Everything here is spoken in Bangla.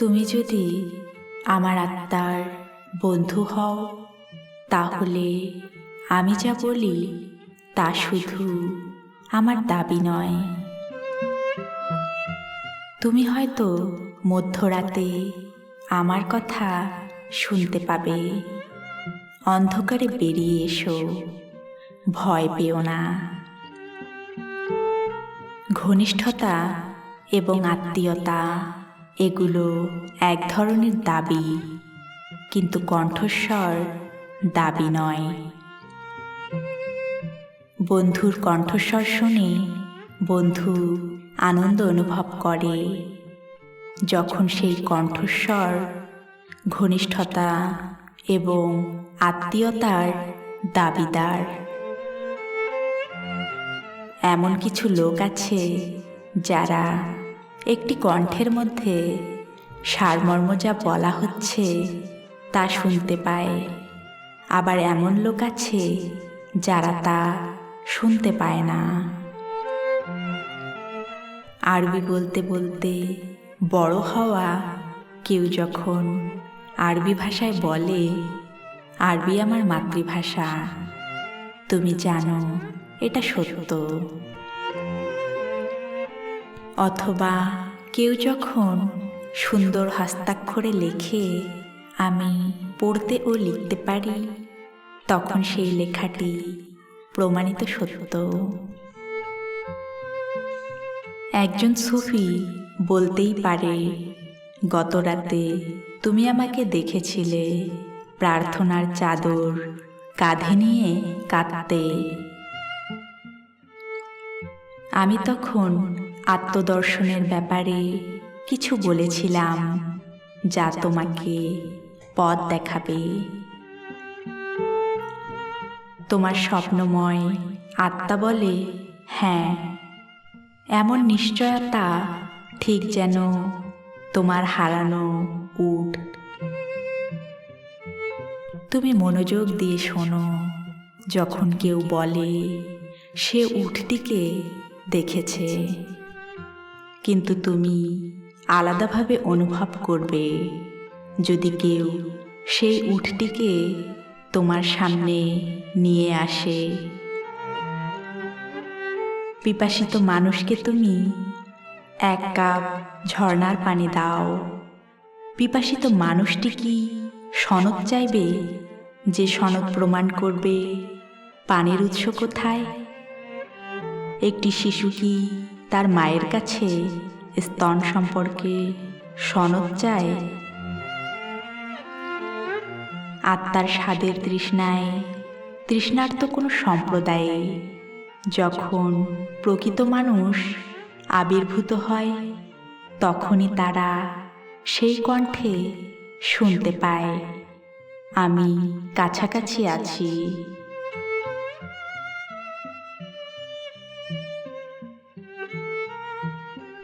তুমি যদি আমার আত্মার বন্ধু হও, তাহলে আমি যা বলি তা শুধু আমার দাবি নয়। তুমি হয়তো মধ্যরাতে আমার কথা শুনতে পাবে। অন্ধকারে বেরিয়ে এসো, ভয় পেও না। ঘনিষ্ঠতা এবং আত্মীয়তা এগুলো এক ধরনের দাবি, কিন্তু কণ্ঠস্বর দাবি নয়। বন্ধুর কণ্ঠস্বর শুনে বন্ধু আনন্দ অনুভব করে। যখন সেই কণ্ঠস্বর ঘনিষ্ঠতা এবং আত্মীয়তার দাবিদার। এমন কিছু লোক আছে যারা একটি কণ্ঠের মধ্যে সারমর্ম যা বলা হচ্ছে তা শুনতে পায়। আবার এমন লোক আছে যারা তা শুনতে পায় না। আরবি বলতে বলতে বড় হওয়া কেউ যখন আরবি ভাষায় বলে, আরবি আমার মাতৃভাষা। তুমি জানো, এটা সত্য। অথবা কেউ যখন সুন্দর হস্তাক্ষরে লেখে, আমি পড়তে ও লিখতে পারি, তখন সেই লেখাটি প্রমাণিত সত্য। একজন সুফি বলতেই পারে গত রাতে তুমি আমাকে দেখেছিলে প্রার্থনার চাদর কাঁধে নিয়ে কাঁদতে। আমি তখন আত্মদর্শনের ব্যাপারে কিছু বলেছিলাম, যা তোমাকে পথ দেখাবে। তোমার স্বপ্নময় আত্মা বলে হ্যাঁ এমন নিশ্চয়তা ঠিক যেন তোমার হারানো উট। তুমি মনোযোগ দিয়ে শোনো, যখন কেউ বলে, সে উঠটিকে দেখেছে। কিন্তু তুমি আলাদাভাবে অনুভব করবে। যদি কেউ সেই উঠটিকে তোমার সামনে নিয়ে আসে। পিপাসিত মানুষকে তুমি এক কাপ ঝর্ণার পানি দাও। পিপাসিত মানুষটি কি সনদ চাইবে যে সনদ প্রমাণ করবে? পানির উৎস কোথায়? একটি শিশু কি তার মায়ের কাছে স্তন সম্পর্কে সনদ চায়। আত্মার স্বাদের তৃষ্ণায় তৃষ্ণার্ত কোনো সম্প্রদায়ে যখন প্রকৃত মানুষ আবির্ভূত হয়, তখনই তারা সেই কণ্ঠে শুনতে পায়, আমি কাছাকাছি আছি।